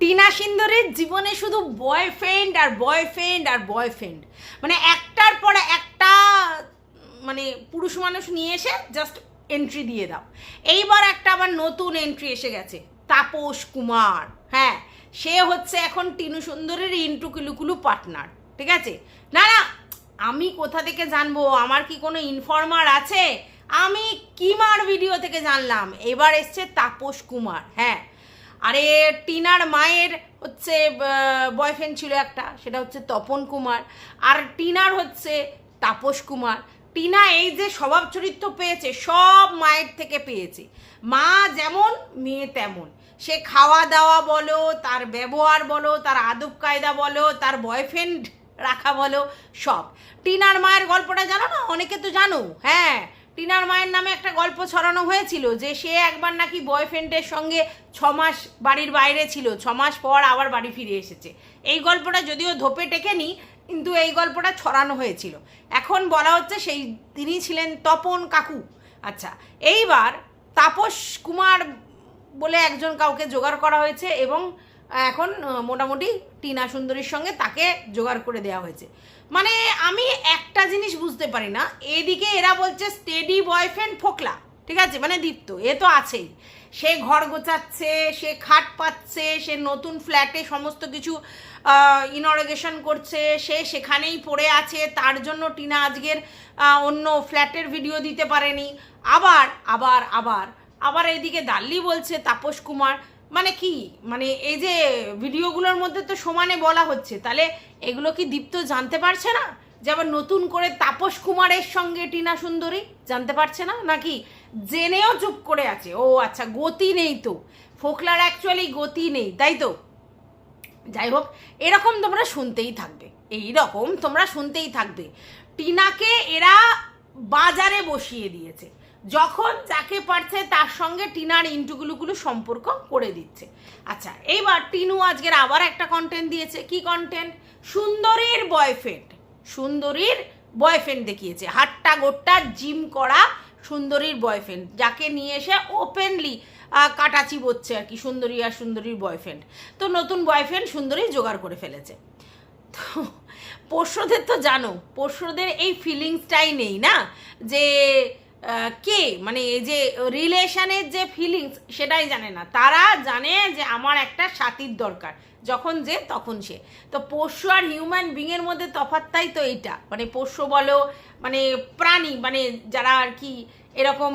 টিনা সিন্দুরের জীবনে শুধু বয়ফ্রেন্ড আর বয়ফ্রেন্ড আর বয়ফ্রেন্ড মানে একটার পরে একটা মানে পুরুষ মানুষ নিয়ে এসে জাস্ট এন্ট্রি দিয়ে দাও। এইবার একটা আবার নতুন এন্ট্রি এসে গেছে, তাপস কুমার। হ্যাঁ সে হচ্ছে এখন টিনু সুন্দরের ইন্টু কিলুকুলু পার্টনার ঠিক আছে? না না, আমি কোথা থেকে জানব? আমার কি কোনো ইনফর্মার আছে? আমি কিমার ভিডিও থেকে জানলাম? এবার এসছে তাপস কুমার হ্যাঁ। আরে, টিনার মায়ের হচ্ছে বয়ফ্রেন্ড ছিল একটা, সেটা হচ্ছে তপন কুমার। আর টিনার হচ্ছে তাপস কুমার। টিনা এই যে স্বভাব চরিত্র পেয়েছে, সব মায়ের থেকে পেয়েছে। মা যেমন, মেয়ে তেমন। সে খাওয়া দাওয়া বলো, তার ব্যবহার বলো, তার আদব কায়দা বলো, তার বয়ফ্রেন্ড রাখা বলো, সব। টিনার মায়ের গল্পটা জানো না? অনেকে তো জানো হ্যাঁ। টিনার মায়ের নামে একটা গল্প ছড়ানো হয়েছিল যে সে একবার নাকি বয়ফ্রেন্ডের সঙ্গে ছ মাস বাড়ির বাইরে ছিল ছ মাস পর আবার বাড়ি ফিরে এসেছে। এই গল্পটা যদিও ধোপে টেকেনি, কিন্তু এই গল্পটা ছড়ানো হয়েছিল। এখন বলা হচ্ছে সেই তিনি ছিলেন তপন কাকু। আচ্ছা এইবার তাপস কুমার বলে একজন কাউকে জোগাড় করা হয়েছে এবং এখন মোটামুটি টিনা সুন্দরীর সঙ্গে তাকে জোগাড় করে দেওয়া হয়েছে। মানে আমি একটা জিনিস বুঝতে পারি না। এদিকে এরা বলছে স্টেডি বয়ফ্রেন্ড ফোকলা। ঠিক আছে? মানে দীপ্ত। এ তো আছেই। সে ঘর গোছাচ্ছে, সে খাট পাচ্ছে, সে নতুন ফ্ল্যাটে সমস্ত কিছু ইনরগেশন করছে, সে সেখানেই পড়ে আছে। তার জন্য টিনা আজকের অন্য ফ্ল্যাটের ভিডিও দিতে পারেনি। আবার আবার আবার আবার এদিকে দাল্লি বলছে, তাপস কুমার মানে কি? মানে এই যে ভিডিওগুলোর মধ্যে তো সমানে বলা হচ্ছে। তাহলে এগুলো কি দীপ্ত জানতে পারছে না? যে আবার নতুন করে তাপস কুমারের সঙ্গে টিনা সুন্দরী জানতে পারছে না? নাকি জেনেও চুপ করে আছে? ও আচ্ছা গতি নেই তো। ফোকলার অ্যাকচুয়ালি গতি নেই, তাই তো? যাই হোক, এরকম তোমরা শুনতেই থাকবে। এই রকম তোমরা শুনতেই থাকবে। টিনাকে এরা বাজারে বসিয়ে দিয়েছে। যখন যাকে পারছে তার সঙ্গে টিনার ইন্টুগুলোগুলো সম্পর্ক করে দিচ্ছে। আচ্ছা এইবার টিনু আজকের আবার একটা কন্টেন্ট দিয়েছে। কি কন্টেন্ট সুন্দরীর বয়ফ্রেন্ড সুন্দরীর বয়ফ্রেন্ড দেখিয়েছে। হাট্টা গোট্টা জিম করা সুন্দরীর বয়ফ্রেন্ড যাকে নিয়ে এসে ওপেনলি কাটাচি বচ্ছে আর কি, সুন্দরী আর সুন্দরীর বয়ফ্রেন্ড তো নতুন বয়ফ্রেন্ড সুন্দরী জোগাড় করে ফেলেছে। তো পোষ্যদের তো জানো পোষ্যদের এই ফিলিংসটাই নেই না? যে কে? মানে এই যে রিলেশনের যে ফিলিংস সেটাই জানে না। তারা জানে যে আমার একটা সাথীর দরকার, যখন যে, তখন সে। তো পোষ্য আর হিউম্যান বিংয়ের মধ্যে তফাৎটাই তো এইটা। মানে পোষ্য বলো মানে প্রাণী মানে যারা আর কি এরকম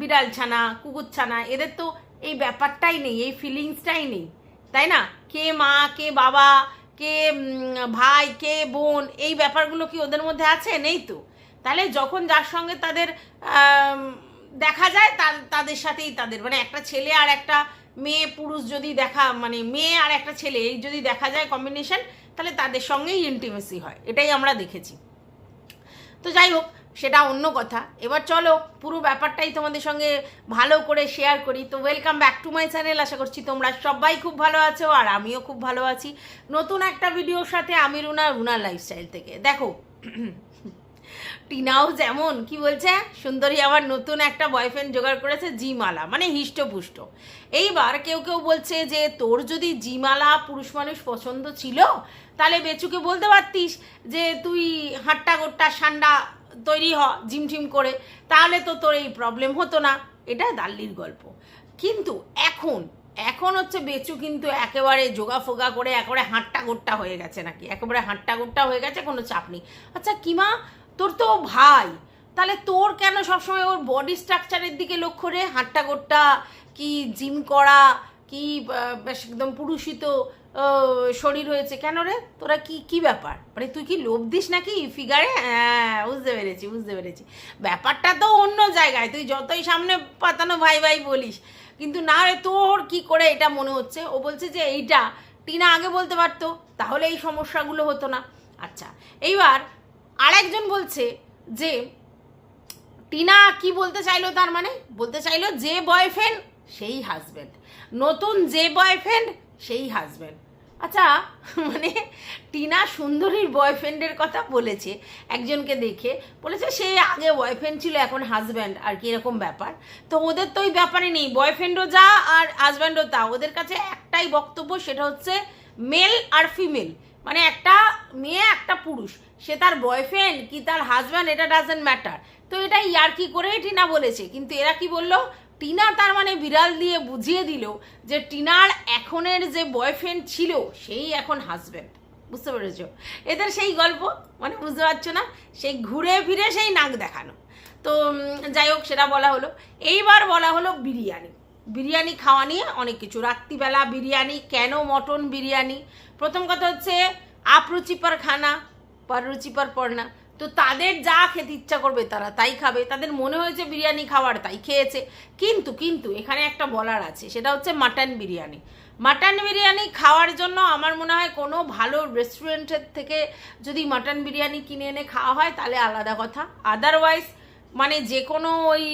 বিড়াল ছানা, কুকুর ছানা, এদের তো এই ব্যাপারটাই নেই, এই ফিলিংসটাই নেই। তাই না? কে মা, কে বাবা, কে ভাই, কে বোন, এই ব্যাপারগুলো কি ওদের মধ্যে আছে? নেই তো। তাহলে যখন যার সঙ্গে তাদের দেখা যায়, তার- তাদের সাথেই তাদের। মানে একটা ছেলে আর একটা মেয়ে পুরুষ যদি দেখা মানে মেয়ে আর একটা ছেলে এই যদি দেখা যায় কম্বিনেশন তাহলে তাদের সঙ্গেই ইন্টিমেসি হয়। এটাই আমরা দেখেছি। তো যাই হোক, সেটা অন্য কথা। এবার চলো, পুরো ব্যাপারটাই তোমাদের সঙ্গে ভালো করে শেয়ার করি। তো welcome back to my channel আশা করছি তোমরা সবাই খুব ভালো আছো আর আমিও খুব ভালো আছি। নতুন একটা ভিডিওর সাথে আমি রুনা রুনার লাইফস্টাইল থেকে। দেখো টিনাও যেমন, কি বলছে? সুন্দরী আবার নতুন একটা বয়ফ্রেন্ড জোগাড় করেছে, জিমালা মানে হিষ্টপুষ্ট। এইবার কেউ কেউ বলছে যে, তোর যদি জিমালা পুরুষ মানুষ পছন্দ ছিল, তাহলে বেচুকে বলতে পারতিস যে, তুই হাট্টা গোট্টা সান্ডা তৈরি হ, ঝিমঝিম করে, তাহলে তো তোর এই প্রবলেম হতো না। এটা দাল্লির গল্প। কিন্তু এখন এখন হচ্ছে বেচু কিন্তু একেবারে যোগা ফোগা করে, একেবারে হাঁট্টা গোট্টা হয়ে গেছে নাকি? একেবারে হাঁট্টা গোট্টা হয়ে গেছে, কোনো চাপ নেই। আচ্ছা কিমা তোর তো ভাই। তাহলে তোর কেন সবসময় ওর বডি স্ট্রাকচারের দিকে লক্ষ্য রে? হাঁট্টা গোট্টা, কি জিম করা, কি একদম পুরুষিত শরীর হয়েছে কেন রে? তোরা কি কি ব্যাপার? মানে তুই কি লোভ দিস নাকি ফিগারে হ্যাঁ বুঝতে পেরেছি বুঝতে পেরেছি। ব্যাপারটা তো অন্য জায়গায়, তুই যতই সামনে পাতানো ভাই ভাই বলিস। কিন্তু না রে, তোর কি করে এটা মনে হচ্ছে? ও বলছে যে এইটা, টিনা আগে বলতে পারতো, তাহলে এই সমস্যাগুলো হতো না। আচ্ছা এইবার আরেকজন বলছে যে, টিনা কি বলতে চাইলো তার মানে? বলতে চাইলো যে বয়ফ্রেন্ড সেই হাজব্যান্ড নতুন যে বয়ফ্রেন্ড সেই হাজব্যান্ড আচ্ছা মানে টিনা সুন্দরীর বয়ফ্রেন্ডের কথা বলেছে, একজনকে দেখে। বলেছে সে আগে বয়ফ্রেন্ড ছিল, এখন হাজব্যান্ড আর কি এরকম ব্যাপার। তো ওদের তো ওই ব্যাপারে নেই বয়ফ্রেন্ডও যা আর হাজব্যান্ডও তা। ওদের কাছে একটাই বক্তব্য, সেটা হচ্ছে মেল আর ফিমেল মানে একটা মেয়ে, একটা পুরুষ। সে তার বয়ফ্রেন্ড কি তার হাজব্যান্ড এটা ডাজেন্ট ম্যাটার তো এটা ইয়ার্কি করেই টিনা বলেছে। কিন্তু এরা কি বলল? টিনা তার মানে বিড়াল দিয়ে বুঝিয়ে দিল যে টিনার এখনের যে বয়ফ্রেন্ড ছিল, সেই এখন হাজব্যান্ড বুঝতে পেরেছ? এদের সেই গল্প মানে বুঝতে পারছ না? সেই ঘুরে ফিরে সেই নাক দেখানো। তো যাই হোক, সেটা বলা হলো। এইবার বলা হলো বিরিয়ানি। বিরিয়ানি খাওয়া নিয়ে অনেক কিছু। রাত্রিবেলা বিরিয়ানি, কেন মটন বিরিয়ানি? প্রথম কথা হচ্ছে আপরুচিপার খানা পররুচিপার পড়না তো তাদের যা খেতে ইচ্ছা করবে তারা তাই খাবে। তাদের মনে হয়েছে বিরিয়ানি খাওয়ার, তাই খেয়েছে। কিন্তু কিন্তু এখানে একটা বলার আছে, সেটা হচ্ছে মাটন বিরিয়ানি। মাটন বিরিয়ানি খাওয়ার জন্য আমার মনে হয় কোনো ভালো রেস্টুরেন্টের থেকে যদি মাটন বিরিয়ানি কিনে এনে খাওয়া হয়, তাহলে আলাদা কথা। আদারওয়াইজ মানে যে কোনো ওই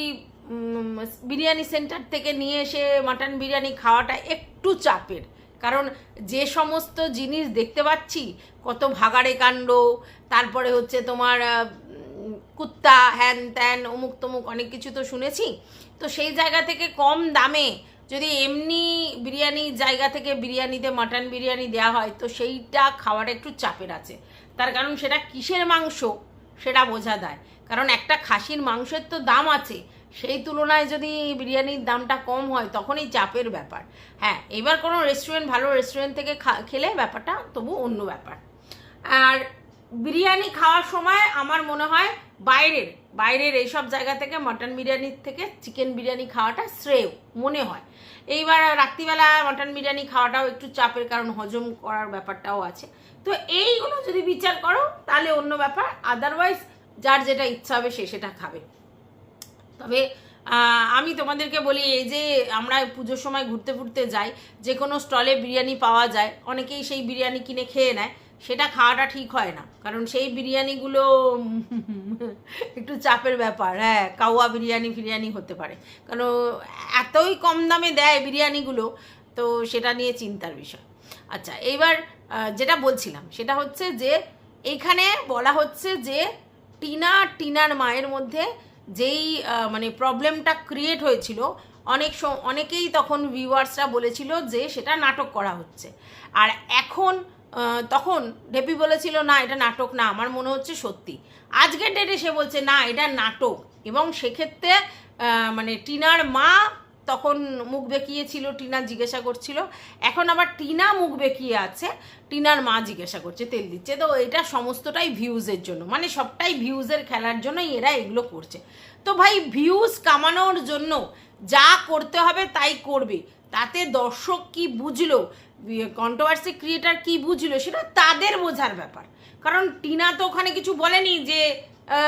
বিরিয়ানি সেন্টার থেকে নিয়ে এসে মাটন বিরিয়ানি খাওয়াটা একটু চাপের। কারণ যে সমস্ত জিনিস দেখতে পাচ্ছি, কত ভাগাড়ে কাণ্ড, তারপরে হচ্ছে তোমার কুত্তা, হ্যান ত্যান, অমুক তমুক অনেক কিছু তো শুনেছি। তো সেই জায়গা থেকে কম দামে যদি এমনি বিরিয়ানি জায়গা থেকে বিরিয়ানিতে মাটন বিরিয়ানি দেওয়া হয়, তো সেইটা খাওয়াটা একটু চাপের আছে। তার কারণ সেটা কিসের মাংস, সেটা বোঝা দেয় কারণ একটা খাসির মাংসের তো দাম আছে সেই তুলনায় যদি বিরিয়ানির দামটা কম হয়, তখনই চাপের ব্যাপার। হ্যাঁ এবার কোনো রেস্টুরেন্ট ভালো রেস্টুরেন্ট থেকে খেলে ব্যাপারটা তবু অন্য ব্যাপার। আর বিরিয়ানি খাওয়ার সময় আমার মনে হয় বাইরের বাইরের এইসব জায়গা থেকে মটন বিরিয়ানির থেকে চিকেন বিরিয়ানি খাওয়াটা শ্রেয় মনে হয়। এইবার রাত্রিবেলা মটন বিরিয়ানি খাওয়াটাও একটু চাপের কারণ, হজম করার ব্যাপারটাও আছে। তো এইগুলো যদি বিচার করো, তাহলে অন্য ব্যাপার। আদারওয়াইজ যার যেটা ইচ্ছা হবে সে সেটা খাবে। তবে আমি তোমাদেরকে বলি, এই যে আমরা পুজোর সময় ঘুরতে ফুরতে যাই, যে কোনো স্টলে বিরিয়ানি পাওয়া যায়, অনেকেই সেই বিরিয়ানি কিনে খেয়ে নেয়, সেটা খাওয়াটা ঠিক হয় না। কারণ সেই বিরিয়ানিগুলো, একটু চাপের ব্যাপার হ্যাঁ কাওয়া বিরিয়ানি ফিরিয়ানি হতে পারে। কারণ এতই কম দামে দেয় বিরিয়ানিগুলো, তো সেটা নিয়ে চিন্তার বিষয়। আচ্ছা এইবার যেটা বলছিলাম, সেটা হচ্ছে যে এইখানে বলা হচ্ছে যে, টিনা টিনার মায়ের মধ্যে যেই মানে প্রবলেমটা ক্রিয়েট হয়েছিল, অনেক অনেকেই তখন ভিউয়ার্সরা বলেছিল যে সেটা নাটক করা হচ্ছে। আর এখন তখন ঢেপি বলেছিল, না, এটা নাটক না, আমার মনে হচ্ছে সত্যি। আজকের ডেটে সে বলছে, না, এটা নাটক। এবং সেক্ষেত্রে মানে টিনার মা তখন মুখ বেঁকিয়েছিল টিনা জিজ্ঞাসা করছিল। এখন আবার টিনা মুখ বেঁকিয়ে আছে, টিনার মা জিজ্ঞাসা করছে, তেল দিচ্ছে। তো এটা সমস্তটাই ভিউজের জন্য মানে সবটাই ভিউজের খেলার জন্যই এরা এগুলো করছে। তো ভাই ভিউজ কামানোর জন্য যা করতে হবে তাই করবে। তাতে দর্শক কি বুঝলো কন্ট্রোভার্সি ক্রিয়েটার কি বুঝলো, সেটা তাদের বোঝার ব্যাপার। কারণ টিনা তো ওখানে কিছু বলেনি যে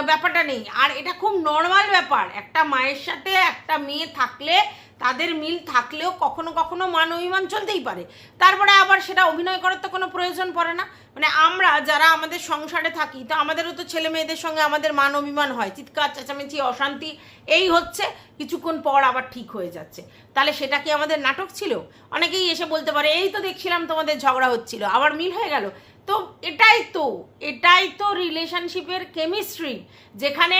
ব্যাপারটা নেই। আর এটা খুব নর্মাল ব্যাপার, একটা মায়ের সাথে একটা মেয়ে থাকলে তাদের মিল থাকলেও কখনো কখনো মান অভিমান চলতেই পারে। তারপরে আবার সেটা অভিনয় করার তো কোনো প্রয়োজন পড়ে না। মানে আমরা যারা আমাদের সংসারে থাকি, তো আমাদেরও তো ছেলে মেয়েদের সঙ্গে আমাদের মান অভিমান হয়। চিৎকার, চেঁচামেচি, অশান্তি, এই হচ্ছে, কিছুক্ষণ পর আবার ঠিক হয়ে যাচ্ছে। তাহলে সেটা কি আমাদের নাটক ছিল? অনেকেই এসে বলতে পারে, এই তো দেখছিলাম তোমাদের ঝগড়া হচ্ছিল, আবার মিল হয়ে গেল। তো এটাই তো এটাই তো রিলেশনশিপের কেমিস্ট্রি যেখানে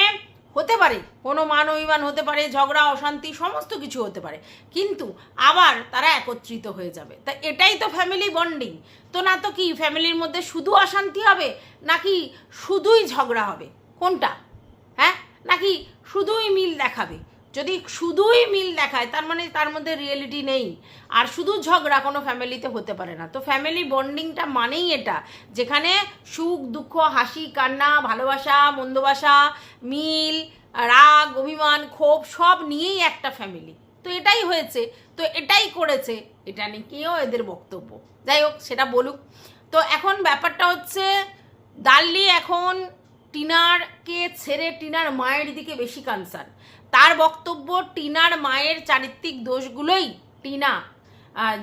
হতে পারে, কোনো মান অভিমান হতে পারে, ঝগড়া, অশান্তি, সমস্ত কিছু হতে পারে। কিন্তু আবার তারা একত্রিত হয়ে যাবে। তা এটাই তো ফ্যামিলি বন্ডিং তো না তো কি ফ্যামিলির মধ্যে শুধু অশান্তি হবে, নাকি শুধুই ঝগড়া হবে? কোনটা? হ্যাঁ? নাকি শুধুই মিল দেখাবে? যদি শুধুই মিল দেখায়, তার মানে তার মধ্যে রিয়েলিটি নেই। আর শুধু ঝগড়া কোনো ফ্যামিলিতে হতে পারে না। তো ফ্যামিলি বন্ডিংটা মানেই এটা, যেখানে সুখ, দুঃখ, হাসি, কান্না, ভালোবাসা মন্দবাসা মিল, রাগ, অভিমান, ক্ষোভ, সব নিয়েই একটা ফ্যামিলি তো এটাই হয়েছে, তো এটাই করেছে। এটা নিয়েও এদের বক্তব্য। যাই হোক, সেটা বলুক। তো এখন ব্যাপারটা হচ্ছে দাল্লি এখন টিনারকে ছেড়ে টিনার মায়ের দিকে বেশি কনসার্ন তার বক্তব্য টিনার মায়ের চারিত্রিক দোষগুলোই টিনা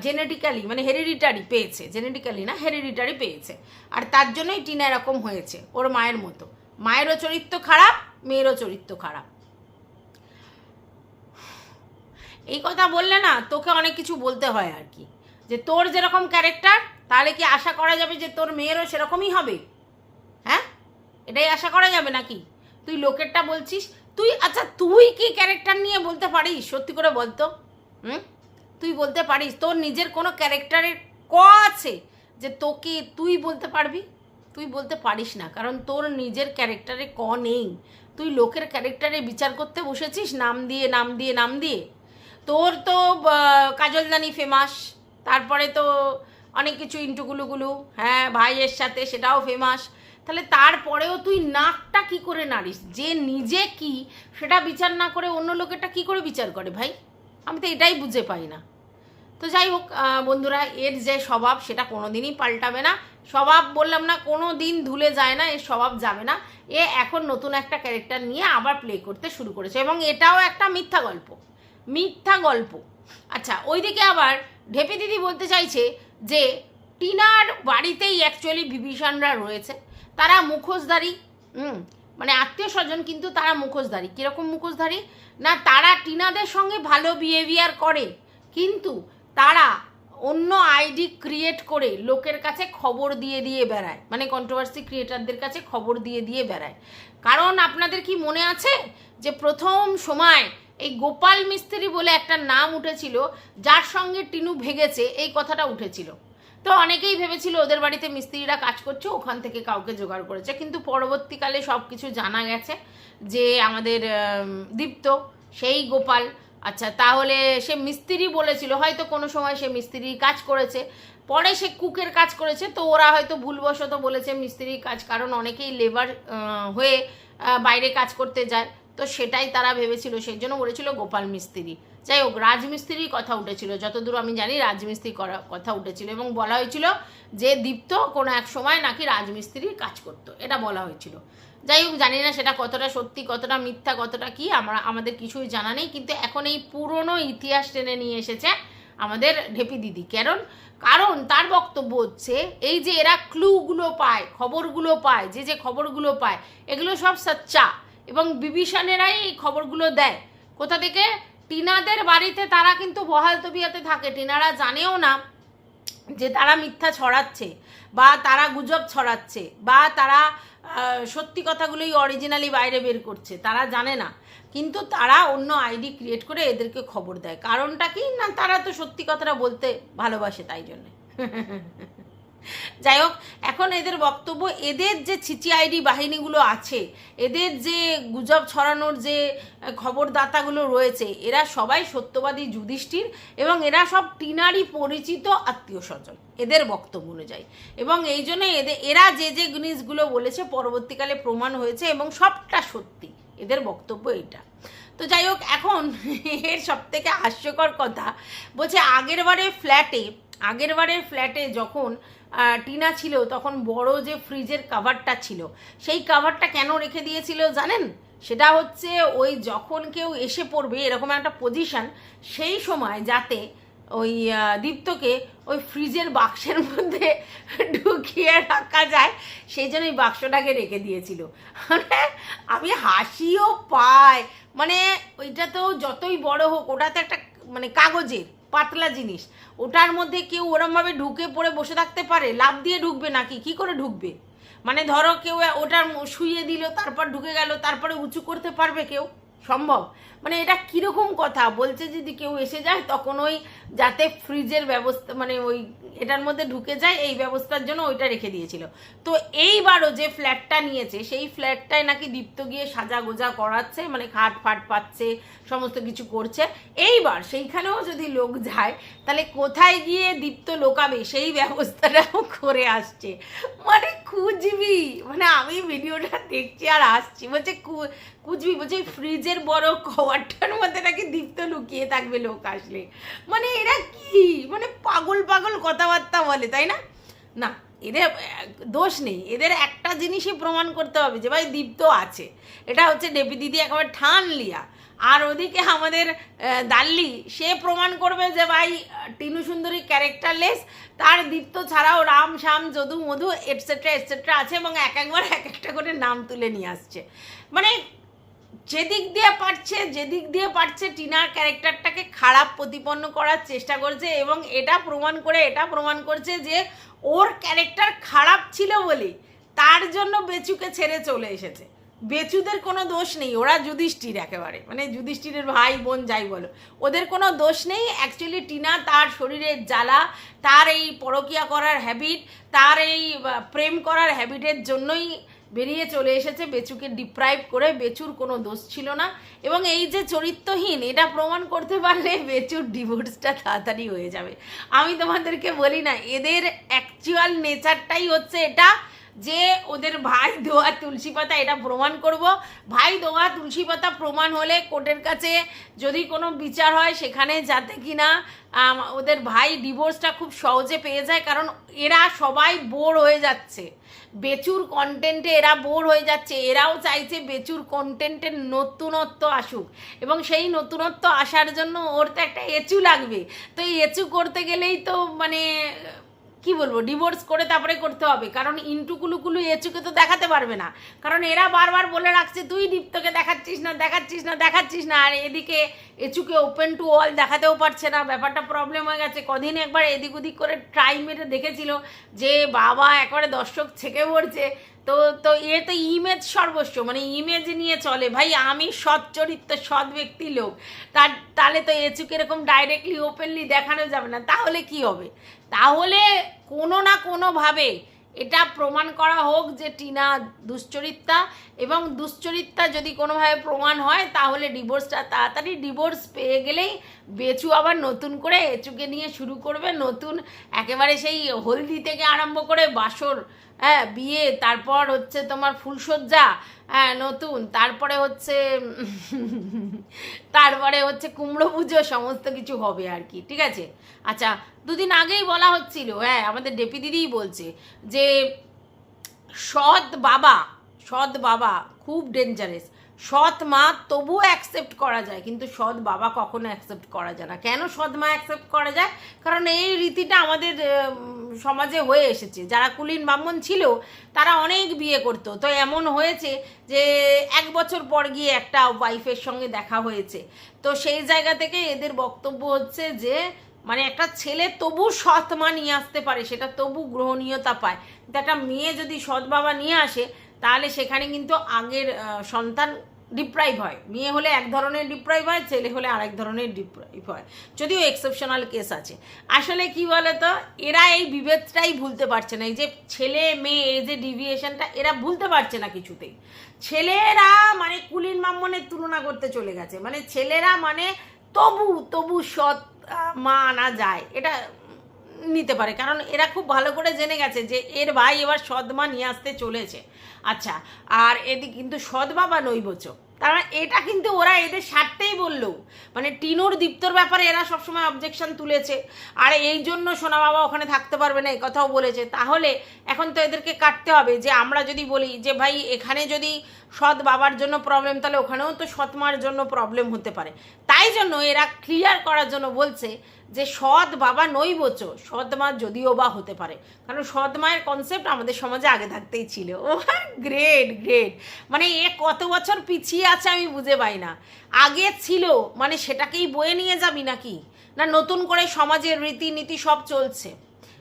জেনেটিক্যালি মানে হেরিডিটারি পেয়েছে। জেনেটিক্যালি না হেরিডিটারি পেয়েছে। আর তার জন্যই টিনা এরকম হয়েছে, ওর মায়ের মতো। মায়েরও চরিত্র খারাপ, মেয়েরও চরিত্র খারাপ। এই কথা বললে না, তোকে অনেক কিছু বলতে হয় আর কি। যে তোর যেরকম ক্যারেক্টার তাহলে কি আশা করা যাবে যে তোর মেয়েরও সেরকমই হবে? হ্যাঁ? এটাই আশা করা যাবে নাকি? তুই লোকেরটা বলছিস তুই আচ্ছা তুই কি ক্যারেক্টার নিয়ে বলতে পারিস? সত্যি করে বলতো হুম? তুই বলতে পারিস, তোর নিজের কোনো ক্যারেক্টারের ক আছে যে তোকে তুই বলতে পারবি? তুই বলতে পারিস না, কারণ তোর নিজের ক্যারেক্টারে ক নেই। তুই লোকের ক্যারেক্টারে বিচার করতে বসেছিস, নাম দিয়ে নাম দিয়ে নাম দিয়ে। তোর তো কাজলদানি ফেমাস তারপরে তো অনেক কিছু ইন্টুগুলুগুলু হ্যাঁ ভাইয়ের সাথে সেটাও ফেমাস তাহলে তারপরেও তুই নাকটা কি করে নাড়িস? যে নিজে কি, সেটা বিচার না করে অন্য লোকেরটা কি করে বিচার করে ভাই? আমি তো এটাই বুঝে পাই না। তো যাই হোক বন্ধুরা, এর যে স্বভাব, সেটা কোনো দিনই পাল্টাবে না। স্বভাব বললাম না কোনো দিন ধুলে যায় না, এর স্বভাব যাবে না। এ এখন নতুন একটা ক্যারেক্টার নিয়ে আবার প্লে করতে শুরু করেছে এবং এটাও একটা মিথ্যা গল্প। মিথ্যা গল্প। আচ্ছা ওইদিকে আবার ঢেপে দিদি বলতে চাইছে যে, টিনার বাড়িতেই অ্যাকচুয়ালি বিভীষণরা রয়েছে। তারা মুখোশধারী। হুম। মানে আত্মীয় স্বজন কিন্তু তারা মুখোশধারী। কীরকম মুখোশধারী? না তারা টিনাদের সঙ্গে ভালো বিহেভিয়ার করে কিন্তু তারা অন্য আইডি ক্রিয়েট করে লোকের কাছে খবর দিয়ে দিয়ে বেড়ায়। মানে কন্ট্রোভার্সি ক্রিয়েটারদের কাছে খবর দিয়ে দিয়ে বেড়ায়। কারণ আপনাদের কি মনে আছে যে প্রথম সময় এই গোপাল মিস্ত্রি বলে একটা নাম উঠেছিল যার সঙ্গে টিনু ভেগেছে এই কথাটা উঠেছিল। তো অনেকেই ভেবেছিল ওদের বাড়িতে মিস্ত্রিরা কাজ করছে, ওখান থেকে কাউকে জোগাড় করেছে। কিন্তু পরবর্তীকালে সব কিছু জানা গেছে যে আমাদের দীপ্ত, সেই গোপাল আচ্ছা তাহলে সে মিস্ত্রি বলেছিল, হয়তো কোনো সময় সে মিস্ত্রি কাজ করেছে, পরে সে কুকের কাজ করেছে, তো ওরা হয়তো ভুলবশত বলেছে মিস্ত্রির কাজ, কারণ অনেকেই লেবার হয়ে বাইরে কাজ করতে যায়। তো সেটাই তারা ভেবেছিল, সেই জন্য বলেছিল গোপাল মিস্ত্রি। যাই হোক, রাজমিস্ত্রির কথা উঠেছিল। যতদূর আমি জানি রাজমিস্ত্রি করা, কথা উঠেছিল এবং বলা হয়েছিল যে দীপ্ত কোনো এক সময় নাকি রাজমিস্ত্রির কাজ করতো। এটা বলা হয়েছিল। যাই হোক, জানি না সেটা কতটা সত্যি, কতটা মিথ্যা, কতটা কি, আমরা আমাদের কিছুই জানা নেই। কিন্তু এখন এই পুরনো ইতিহাস টেনে নিয়ে এসেছে আমাদের ঢেপি দিদি। কারণ কারণ তার বক্তব্য হচ্ছে, এই যে এরা ক্লুগুলো পায়, খবরগুলো পায়, যে যে খবরগুলো পায়, এগুলো সব সচ্চা। এবং বিভীষণেরাই এই খবরগুলো দেয়। কোথা থেকে? টিনাদের বাড়িতে তারা কিন্তু বহাল তবিয়াতে থাকে। টিনারা জানেও না যে তারা মিথ্যা ছড়াচ্ছে বা তারা গুজব ছড়াচ্ছে বা তারা সত্যি কথাগুলোই অরিজিনালি বাইরে বের করছে, তারা জানে না। কিন্তু তারা অন্য আইডি ক্রিয়েট করে এদেরকে খবর দেয়। কারণটা কি? না, তারা তো সত্যি কথাটা বলতে ভালোবাসে তাই জন্যে। যাই হোক, এখন এদের বক্তব্য, এদের যে ছিচি আইডি বাহিনীগুলো আছে, এদের যে গুজব ছড়ানোর যে খবরদাতাগুলো রয়েছে, এরা সবাই সত্যবাদী যুধিষ্ঠির এবং এরা সব টিনারই পরিচিত আত্মীয় স্বজন, এদের বক্তব্য অনুযায়ী। এবং এই জন্য এদের এরা যে যে জিনিসগুলো বলেছে, পরবর্তীকালে প্রমাণ হয়েছে এবং সবটা সত্যি, এদের বক্তব্য এইটা। তো যাই হোক, এখন এর সব থেকে হাস্যকর কথা বলছে, আগের বারে ফ্ল্যাটে আগের বারের ফ্ল্যাটে যখন টিনা ছিল, তখন বড় যে ফ্রিজের কাভারটা ছিল, সেই কাভারটা কেন রেখে দিয়েছিল জানেন? সেটা হচ্ছে ওই যখন কেউ এসে পড়বে, এরকম একটা পজিশন সেই সময় যাতে ওই দীপ্তকে ওই ফ্রিজের বাক্সের মধ্যে ঢুকিয়ে রাখা যায়, সেই জন্য ওই বাক্সটাকে রেখে দিয়েছিল। মানে আমি হাসিও পাই। মানে ওইটা তো যতই বড় হোক ওটা তো একটা মানে কাগজের। পাতলা জিনিস। ওটার মধ্যে কেউ ওরমভাবে ঢুকে পড়ে বসে থাকতে পারে লাভ দিয়ে ঢুকবে নাকি? কি করে ঢুকবে? মানে ধরো কেউ ওটার শুয়ে দিল, তারপর ঢুকে গেল, তারপরে উঁচু করতে পারবে কেউ? সম্ভব? মানে এটা কীরকম কথা? বলছে যদি কেউ এসে যায়, তখন ওই যাতে ফ্রিজের ব্যবস্থা মানে ওই এটার মধ্যে ঢুকে যায়, এই ব্যবস্থার জন্য ওইটা রেখে দিয়েছিল। তো এইবারও যে ফ্ল্যাটটা নিয়েছে, সেই ফ্ল্যাটটায় নাকি দীপ্ত গিয়ে সাজা গোজা করাচ্ছে মানে খাট ফাট পাচ্ছে, সমস্ত কিছু করছে। এইবার সেইখানেও যদি লোক যায়, তাহলে কোথায় গিয়ে দীপ্ত লোকাবে? সেই ব্যবস্থাটাও করে আসছে। মানে খুঁজবি? মানে আমি ভিডিওটা দেখছি আর আসছি। বলছে খুঁজবি? বলছে ফ্রিজের বড় কভারটার মধ্যে নাকি দীপ্ত লুকিয়ে থাকবে লোক আসলে। মানে এরা কি? মানে পাগল পাগল কথাবার্তা বলে, তাই না? না, এদের দোষ নেই। এদের একটা জিনিসই প্রমাণ করতে হবে যে ভাই দীপ্ত আছে। এটা হচ্ছে ডেপি দিদি একেবারে ঠান লিয়া। আর ওদিকে আমাদের দাল্লি, সে প্রমাণ করবে যে ভাই টিনু সুন্দরী ক্যারেক্টারলেস। তার দীপ্ত ছাড়াও রাম, শ্যাম, যদু, মধু এটসেট্রা এটসেট্রা আছে এবং এক একবার এক একটা করে নাম তুলে নিয়ে আসছে। মানে যেদিক দিয়ে পারছে, যেদিক দিয়ে পারছে, টিনার ক্যারেক্টারটাকে খারাপ প্রতিপন্ন করার চেষ্টা করছে এবং এটা প্রমাণ করে, এটা প্রমাণ করছে যে ওর ক্যারেক্টার খারাপ ছিল বলে তার জন্য বেচুকে ছেড়ে চলে এসেছে। বেচুদের কোনো দোষ নেই, ওরা যুধিষ্ঠির একেবারে। মানে যুধিষ্ঠিরের ভাই, বোন, যাই বলো। ওদের কোনো দোষ নেই অ্যাকচুয়ালি টিনা তার শরীরের জ্বালা, তার এই পরকিয়া করার হ্যাবিট তার এই প্রেম করার হ্যাবিটের জন্যই বেরিয়ে চলে এসেছে বেচুকে ডিপ্রাইভ করে, বেচুর কোনো দোষ ছিল না। এবং এই যে চরিত্রহীন, এটা প্রমাণ করতে পারলে বেচুর ডিভোর্সটা তাড়াতাড়ি হয়ে যাবে। আমি তোমাদেরকে বলি না, এদের অ্যাকচুয়াল নেচারটাই হচ্ছে এটা। যে ওদের ভাই দোয়া তুলসী পাতা এটা প্রমাণ করব। ভাই দোয়া তুলসী পাতা প্রমাণ হলে কোর্টের কাছে যদি কোনো বিচার হয় সেখানে যাতে কিনা ওদের ভাই ডিভোর্সটা খুব সহজে পেয়ে যায়, কারণ এরা সবাই বোর হয়ে যাচ্ছে। বেচুর কন্টেন্টে এরা বোর হয়ে যাচ্ছে, এরাও চাইছে বেচুর কন্টেন্টের নতুনত্ব আসুক। এবং সেই নতুনত্ব আসার জন্য ওর তো একটা এচু লাগবে। তো এই এচু করতে গেলেই তো মানে কি বলব ডিভোর্স করে তারপরে করতে হবে। কারণ ইন্টুকুলুকুলু এচুকে তো দেখাতে পারবে না। কারণ এরা বারবার বলে রাখছে, তুই দীপ্তকে দেখাচ্ছিস না দেখাচ্ছিস না দেখাচ্ছিস না। আর এদিকে এচুকে ওপেন টু অল দেখাতেও পারছে না। ব্যাপারটা প্রবলেম হয়ে গেছে। কদিন একবার এদিক ওদিক করে ট্রাই মেরে দেখেছিল যে বাবা একবারে দর্শক ছেঁকে পড়ছে। তো তো এ তো ইমেজ সর্বস্ব মানে ইমেজ নিয়ে চলে। ভাই, আমি সৎ চরিত্র, সৎ ব্যক্তি লোক। তার, তাহলে তো এচুকে এরকম ডাইরেক্টলি ওপেনলি দেখানো যাবে না। তাহলে কি হবে? তাহলে কোনো না কোনোভাবে এটা প্রমাণ করা হোক যে টিনা দুশ্চরিত্রা এবং দুশ্চরিত্রা যদি কোনোভাবে প্রমাণ হয়, তাহলে ডিভোর্সটা তাড়াতাড়ি ডিভোর্স পেয়ে গেলেই বেচু আবার নতুন করে এচুকে নিয়ে শুরু করবে। নতুন, একেবারে সেই হলদি থেকে আরম্ভ করে বাসর হ্যাঁ বিয়ে, তারপর হচ্ছে তোমার ফুলসজ্জা হ্যাঁ নতুন, তারপরে হচ্ছে তারপরে হচ্ছে কুমড়ো পুজো, সমস্ত কিছু হবে আর কি, ঠিক আছে? আচ্ছা দুদিন আগেই বলা হচ্ছিল হ্যাঁ আমাদের ডেপি দিদিই বলছে যে, সৎ বাবা সৎ বাবা খুব ডেঞ্জারাস সৎ মা তবুও অ্যাকসেপ্ট করা যায়, কিন্তু সৎ বাবা কখনো অ্যাকসেপ্ট করা যায় না। কেন সৎ মা অ্যাকসেপ্ট করা যায়? কারণ এই রীতিটা আমাদের সমাজে হয়ে এসেছে। যারা কুলীন ব্রাহ্মণ ছিল, তারা অনেক বিয়ে করতো। তো এমন হয়েছে যে, এক বছর পর গিয়ে একটা ওয়াইফের সঙ্গে দেখা হয়েছে। তো সেই জায়গা থেকে এদের বক্তব্য হচ্ছে যে মানে একটা ছেলে তবু সৎ মা নিয়ে আসতে পারে, সেটা তবু গ্রহণীয়তা পায়। কিন্তু একটা মেয়ে যদি সৎ বাবা নিয়ে আসে তাহলে সেখানে কিন্তু আগের সন্তান ডিপ্রাইভ হয়। মেয়ে হলে এক ধরনের ডিপ্রাইভ হয়, ছেলে হলে আরেক ধরনের ডিপ্রাইভ হয়। যদিও এক্সেপশনাল কেস আছে। আসলে কি বলে তো এরা এই বিভেদটাই ভুলতে পারছে না। এই যে ছেলে, মেয়ে, এই যে ডিভিয়েশনটা এরা ভুলতে পারছে না কিছুতেই। ছেলেরা মানে কুলিন মাম্মনের তুলনা করতে চলে গেছে। মানে ছেলেরা মানে তবু তবু সৎ মা আনা যায়। এটা নিতে পারে। কারণ এরা খুব ভালো করে জেনে গেছে যে এর ভাই এবার সৎমা নিয়ে আসতে চলেছে। আচ্ছা আর এদিকে কিন্তু সৎ বাবা নৈবচ তার মানে এটা কিন্তু ওরা এদের স্বার্থেই বলল। মানে টিনুর দীপ্তর ব্যাপারে এরা সবসময় অবজেকশন তুলেছে। আর এই জন্য সোনা বাবা ওখানে থাকতে পারবে না, এই কথাও বলেছে। তাহলে এখন তো এদেরকে কাটতে হবে যে আমরা যদি বলি যে ভাই, এখানে যদি সৎ বাবার জন্য প্রবলেম তাহলে ওখানেও তো সৎ মার জন্য প্রবলেম হতে পারে। তাই জন্য এরা ক্লিয়ার করার জন্য বলছে যে সৎ বাবা নৈবচ সৎ মা যদিও বা হতে পারে। কারণ সৎ মায়ের কনসেপ্ট আমাদের সমাজে আগে থাকতেই ছিল। ও গ্রেট গ্রেট মানে এ কত বছর পিছিয়ে আছে আমি বুঝে পাই না। আগে ছিল মানে সেটাকেই বয়ে নিয়ে যাবি নাকি? না নতুন করে সমাজের রীতিনীতি সব চলছে।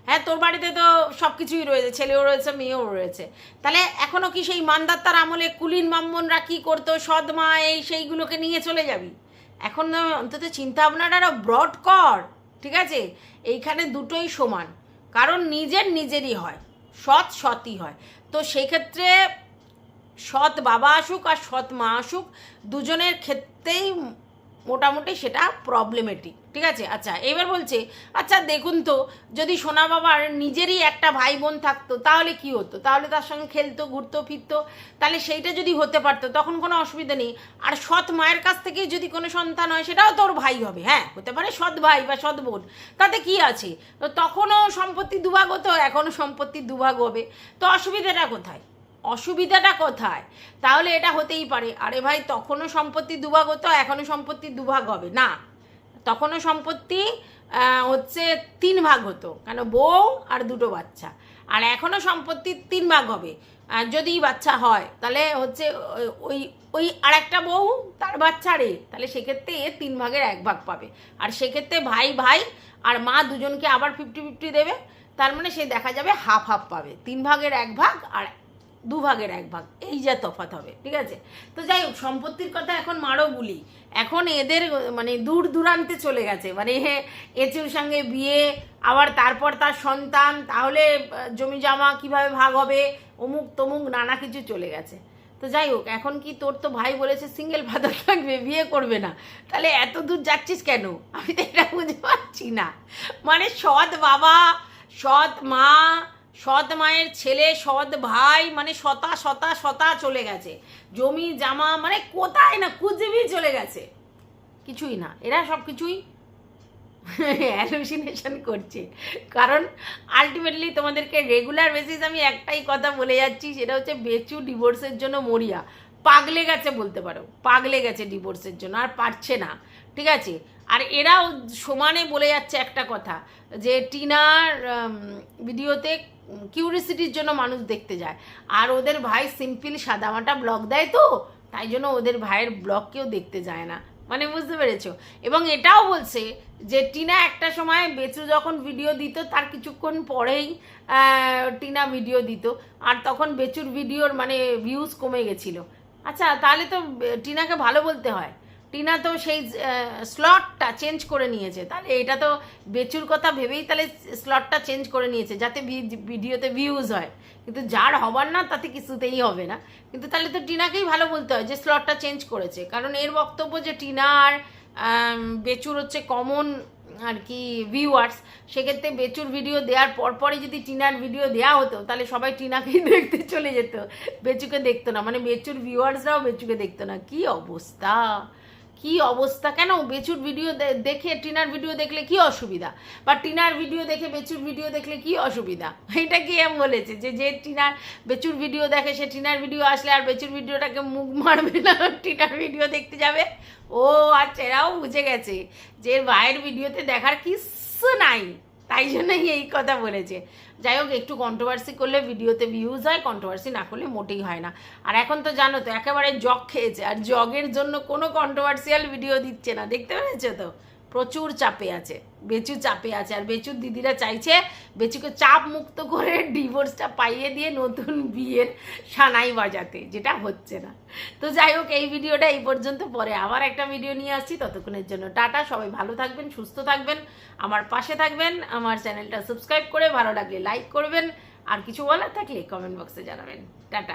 হ্যাঁ তোর বাড়িতে তো সব কিছুই রয়েছে, ছেলেও রয়েছে, মেয়েও রয়েছে। তাহলে এখনও কি সেই মান্দাত্তার আমলে কুলিন মাম্মনরা কী করতো সদমা এই সেইগুলোকে নিয়ে চলে যাবি? এখন অন্তত চিন্তা ভাবনাটা আরও ব্রড কর, ঠিক আছে? এইখানে দুটোই সমান, কারণ নিজের নিজেরই হয়, সৎ সৎই হয়। তো সেই ক্ষেত্রে সৎ বাবা আসুক আর সৎ মা আসুক, দুজনের ক্ষেত্রেই মোটামুটি সেটা প্রবলেমেটিক ঠিক আছে? আচ্ছা এবার বলছে আচ্ছা দেখুন তো, যদি সোনা বাবার নিজেরই একটা ভাই বোন থাকতো, তাহলে কি হতো? তাহলে তার সঙ্গে খেলতো, ঘুরতো, ফিরতো, তাহলে সেইটা যদি হতে পারতো, তখন কোনো অসুবিধা নেই। আর সৎ মায়ের কাছ থেকেই যদি কোনো সন্তান হয়, সেটাও তোর ভাই হবে হ্যাঁ? হতে পারে সৎ ভাই বা সৎ বোন। তাতে কি আছে? তো তখনও সম্পত্তি দুভাগ হতো এখনও সম্পত্তি দুভাগ হবে। তো অসুবিধাটা কোথায়? অসুবিধাটা কোথায়? তাহলে এটা হতেই পারে। আরে ভাই, তখনও সম্পত্তি দুভাগ হতো, এখনও সম্পত্তি দুভাগ হবে। না, তখনও সম্পত্তি হচ্ছে তিন ভাগ হতো। কেন? বউ আর দুটো বাচ্চা। আর এখনও সম্পত্তির তিন ভাগ হবে যদি বাচ্চা হয়, তাহলে হচ্ছে ওই- ওই ওই আরেকটা বউ, তার বাচ্চা রে। তাহলে সেক্ষেত্রে এ তিন ভাগের এক ভাগ পাবে। আর সেক্ষেত্রে ভাই ভাই আর মা দুজনকে আবার ফিফটি ফিফটি দেবে। তার মানে সে দেখা যাবে হাফ হাফ পাবে। তিন ভাগের এক ভাগ আর দু ভাগের এক ভাগ এই যা তফাৎ হবে, ঠিক আছে? তো যাই হোক, সম্পত্তির কথা এখন মারো বলি। এখন এদের মানে দূর দূরান্তে চলে গেছে। মানে এচুর সঙ্গে বিয়ে, আবার তারপর তার সন্তান, তাহলে জমি জমা কীভাবে ভাগ হবে, অমুক তমুক নানা কিছু চলে গেছে। তো যাই হোক, এখন কি তোর তো ভাই বলেছে সিঙ্গেল ফাদার থাকবে, বিয়ে করবে না? তাহলে এত দূর যাচ্ছিস কেন? আমি তো এটা বুঝতে পারছি না। মানে সৎ বাবা, সৎ মা সৎ মায়ের ছেলে, সৎ ভাই মানে শতা শতা শতা চলে গেছে। জমি, জামা মানে কোথায় না কুচবি চলে গেছে। কিছুই না, এরা সব কিছুই অ্যালুসিনেশন করছে। কারণ আলটিমেটলি তোমাদেরকে রেগুলার বেসিস আমি একটাই কথা বলে যাচ্ছি, সেটা হচ্ছে বেচু ডিভোর্সের জন্য মরিয়া। পাগলে গেছে বলতে পারো, পাগলে গেছে ডিভোর্সের জন্য, আর পারছে না। ঠিক আছে? আর এরাও সমানে বলে যাচ্ছে একটা কথা, যে টিনার ভিডিওতে কিউরিসিটির জন্য মানুষ দেখতে যায়। আর ওদের ভাই সিম্পল সাদামাটা ব্লগ দেয় তো, তাই জন্য ওদের ভাইয়ের ব্লগ কেউ দেখতে যায় না। মানে বুঝতে পেরেছ? এবং এটাও বলছে যে টিনা একটা সময় বেচু যখন ভিডিও দিত, তার কিছুক্ষণ পরেই টিনা ভিডিও দিত। আর তখন বেচুর ভিডিওর মানে ভিউজ কমে গেছিল। আচ্ছা তাহলে তো টিনাকে ভালো বলতে হয়। টিনা তো সেই স্লটটা চেঞ্জ করে নিয়েছে। তাহলে এটা তো বেচুর কথা ভেবেই তাহলে স্লটটা চেঞ্জ করে নিয়েছে, যাতে ভিডিওতে ভিউজ হয়। কিন্তু যার হবার না, তাতে কিছুতেই হবে না। কিন্তু তাহলে তো টিনাকেই ভালো বলতে হয় যে স্লটটা চেঞ্জ করেছে। কারণ এর বক্তব্য যে টিনা আর বেচুর হচ্ছে কমন আর কি ভিউয়ার্স সেক্ষেত্রে বেচুর ভিডিও দেওয়ার পরপরই যদি টিনার ভিডিও দেওয়া হতো, তাহলে সবাই টিনাকেই দেখতে চলে যেত। বেচুকে দেখতো না। মানে বেচুর ভিউয়ার্সরাও বেচুকে দেখতো না। কি অবস্থা? কি অবস্থা? কেন বেচুর ভিডিও দেখে, টিনার ভিডিও দেখলে কি অসুবিধা? বা টিনার ভিডিও দেখে বেচুর ভিডিও দেখলে কি অসুবিধা? এটা কি এম বলেছে? যে যে টিনার বেচুর ভিডিও দেখে, সে টিনার ভিডিও আসলে আর বেচুর ভিডিওটাকে মুখ মারবে না, টিনার ভিডিও দেখতে যাবে? ও আচ্ছা এরাও বুঝে গেছে যে, ভাইয়ের ভিডিওতে দেখার কিচ্ছু নাই। তাই জন্যই এই কথা বলেছে। যাই হোক, একটু কন্ট্রোভার্সি করলে ভিডিওতে ভিউজ হয় কন্ট্রোভার্সি না করলে মোটেই হয় না। আর এখন তো জানো তো, একেবারে জগ খেয়েছে, আর জগের জন্য কোনো কন্ট্রোভার্সিয়াল ভিডিও দিচ্ছে না, দেখতে পেরেছ তো? প্রচুর চাপে আছে বেচু চাপে আছে। আর বেচুর দিদিরা চাইছে বেচুকে চাপ মুক্ত করে ডিভোর্সটা পাইয়ে দিয়ে নতুন বিয়ের সানাই বাজাতে, যেটা হচ্ছে না। তো যাই হোক, এই ভিডিওটা এই পর্যন্ত। পরে আবার একটা ভিডিও নিয়ে আসছি। ততক্ষণের জন্য টাটা, সবাই ভালো থাকবেন, সুস্থ থাকবেন, আমার পাশে থাকবেন, আমার চ্যানেলটা সাবস্ক্রাইব করে ভালো লাগলে লাইক করবেন, আর কিছু বলার থাকলে কমেন্ট বক্সে জানাবেন। টাটা।